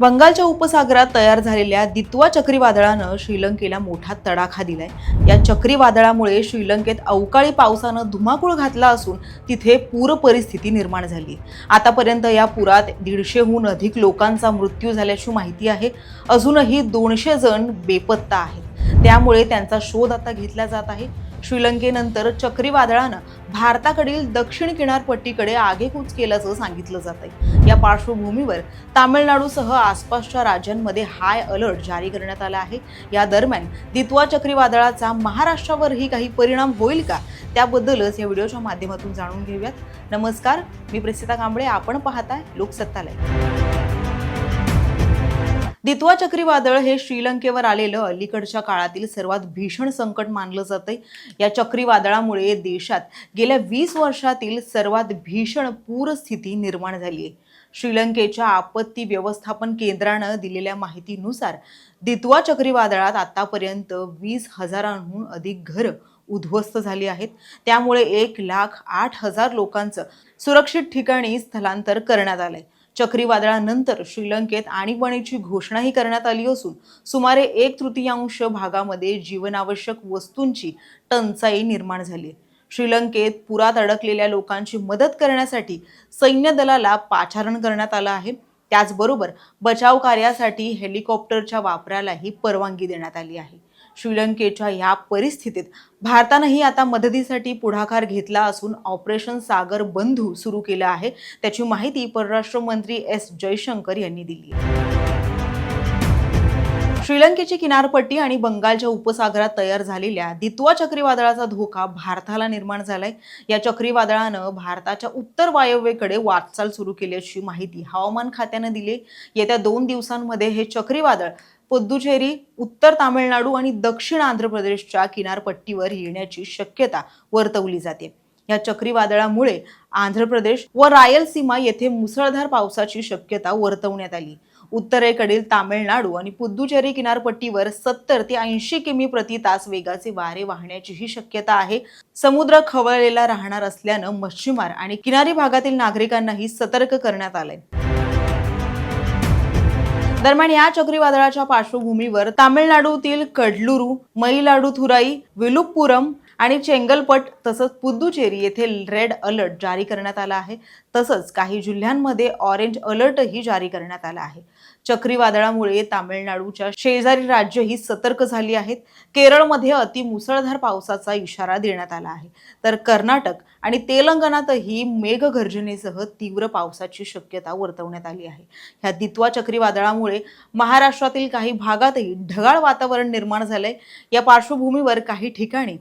बंगालच्या उपसागरात तयार झालेल्या दित्वा चक्रीवादळानं श्रीलंकेला मोठा तडाखा दिलाय. या चक्रीवादळामुळे श्रीलंकेत अवकाळी पावसानं धुमाकूळ घातला असून तिथे पूर परिस्थिती निर्माण झाली. आतापर्यंत या पुरात दीडशेहून अधिक लोकांचा मृत्यू झाल्याची माहिती आहे. अजूनही दोनशे जण बेपत्ता आहेत. त्यामुळे त्यांचा शोध आता घेतला जात आहे. श्रीलंकेनंतर चक्रीवादळानं भारताकडील दक्षिण किनारपट्टीकडे आगेकूच केल्याचं सांगितलं जात आहे या पार्श्वभूमीवर तामिळनाडूसह आसपासच्या राज्यांमध्ये हाय अलर्ट जारी करण्यात आला आहे. या दरम्यान दित्वा चक्रीवादळाचा महाराष्ट्रावरही काही परिणाम होईल का? त्याबद्दलच या व्हिडिओच्या माध्यमातून जाणून घेऊयात. नमस्कार मी प्रसिद्धा कांबळे आपण पाहताय लोकसत्तालय दित्वा चक्रीवादळ हे श्रीलंकेवर आलेलं अलीकडच्या काळातील सर्वात भीषण संकट मानलं जातंय. या चक्रीवादळामुळे देशात गेल्या वीस वर्षातील सर्वात भीषण पूरस्थिती निर्माण झाली आहे. श्रीलंकेच्या आपत्ती व्यवस्थापन केंद्रानं दिलेल्या माहितीनुसार दित्वा चक्रीवादळात आतापर्यंत वीस हजारांहून अधिक घरं उद्ध्वस्त झाली आहेत. त्यामुळे एक लाख आठ हजार लोकांचं सुरक्षित ठिकाणी स्थलांतर करण्यात आलंय. चक्रीवादळानंतर श्रीलंकेत आणीबाणीची घोषणाही करण्यात आली असून सुमारे एक तृतीयांश भागामध्ये जीवनावश्यक वस्तूंची टंचाई निर्माण झाली श्रीलंकेत पुरात अडकलेल्या लोकांची मदत करण्यासाठी सैन्य दलाला पाचारण करण्यात आलं आहे. त्याचबरोबर बचाव कार्यासाठी हेलिकॉप्टरच्या वापरालाही परवानगी देण्यात आली आहे. श्रीलंकेच्या या परिस्थितीत भारतानंही आता मदतीसाठी पुढाकार घेतला असून ऑपरेशन सागर बंधू सुरू केलं आहे. त्याची माहिती परराष्ट्र मंत्री एस जयशंकर यांनी दिली श्रीलंकेची किनारपट्टी आणि बंगालच्या उपसागरात तयार झालेल्या दित्वा चक्रीवादळाचा धोका भारताला निर्माण झालाय. या चक्रीवादळानं भारताच्या उत्तर वायव्येकडे वाटचाल सुरू केल्याची माहिती हवामान खात्यानं दिली येत्या दोन दिवसांमध्ये हे चक्रीवादळ पुद्दुचेरी उत्तर तामिळनाडू आणि दक्षिण आंध्र प्रदेशच्या किनारपट्टीवर येण्याची शक्यता वर्तवली जाते. या चक्रीवादळामुळे आंध्र प्रदेश व रायलसीमा येथे मुसळधार पावसाची शक्यता वर्तवण्यात आली. उत्तरेकडील तामिळनाडू आणि पुद्दुचेरी किनारपट्टीवर सत्तर ते ऐंशी किमी प्रति तास वेगाचे वारे वाहण्याचीही शक्यता आहे. समुद्र खवळलेला राहणार असल्यानं मच्छीमार आणि किनारी भागातील नागरिकांनाही सतर्क करण्यात आलंय. दरम्यान या चक्रीवादळाच्या पार्श्वभूमीवर तामिळनाडूतील कडलुरू मैलाडुथुराई विलुप्पुरम आणि चेंगलपट तसंच पुद्दुचेरी येथे रेड अलर्ट जारी करण्यात आला आहे. तसंच काही जिल्ह्यांमध्ये ऑरेंज अलर्टही जारी करण्यात आला आहे. चक्रीवादळामुळे तामिळनाडूच्या शेजारी राज्यही सतर्क झाली आहेत. केरळमध्ये अतिमुसळधार पावसाचा इशारा देण्यात आला आहे. तर कर्नाटक आणि तेलंगणातही मेघगर्जनेसह तीव्र पावसाची शक्यता वर्तवण्यात आली आहे. ह्या दित्वा चक्रीवादळामुळे महाराष्ट्रातील काही भागातही ढगाळ वातावरण निर्माण झालंय. या पार्श्वभूमीवर काही ठिकाणी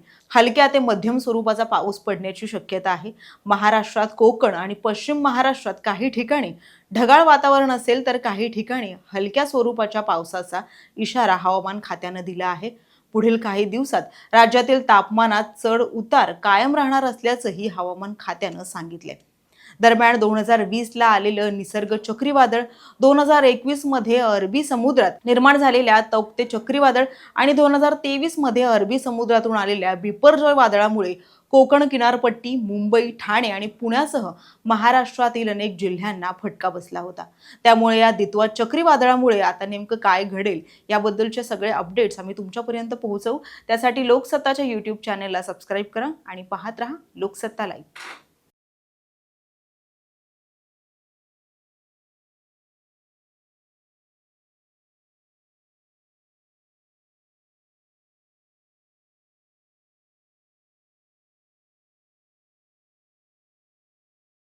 हलक्या ते मध्यम स्वरूपाचा पाऊस पडण्याची शक्यता आहे. महाराष्ट्रात कोकण आणि पश्चिम महाराष्ट्रात काही ठिकाणी ढगाळ वातावरण असेल तर काही ठिकाणी हलक्या स्वरूपाच्या पावसाचा इशारा हवामान खात्यानं दिला आहे. पुढील काही दिवसात राज्यातील तापमानात चढ उतार कायम राहणार असल्याचंही हवामान खात्यानं सांगितलंय. दरम्यान दोन हजार वीसला आलेलं निसर्ग चक्रीवादळ दोन हजार एकवीसमध्ये अरबी समुद्रात निर्माण झालेल्या तौक्ते चक्रीवादळ आणि दोन हजार तेवीसमध्ये अरबी समुद्रातून आलेल्या बिपरजॉय वादळामुळे कोकण किनारपट्टी मुंबई ठाणे आणि पुण्यासह महाराष्ट्रातील अनेक जिल्ह्यांना फटका बसला होता. त्यामुळे या दित्वा चक्रीवादळामुळे आता नेमकं काय घडेल याबद्दलचे सगळे अपडेट्स आम्ही तुमच्यापर्यंत पोहोचवू. त्यासाठी लोकसत्ताच्या यूट्यूब चॅनलला सबस्क्राईब करा आणि पाहत राहा लोकसत्ता लाईव्ह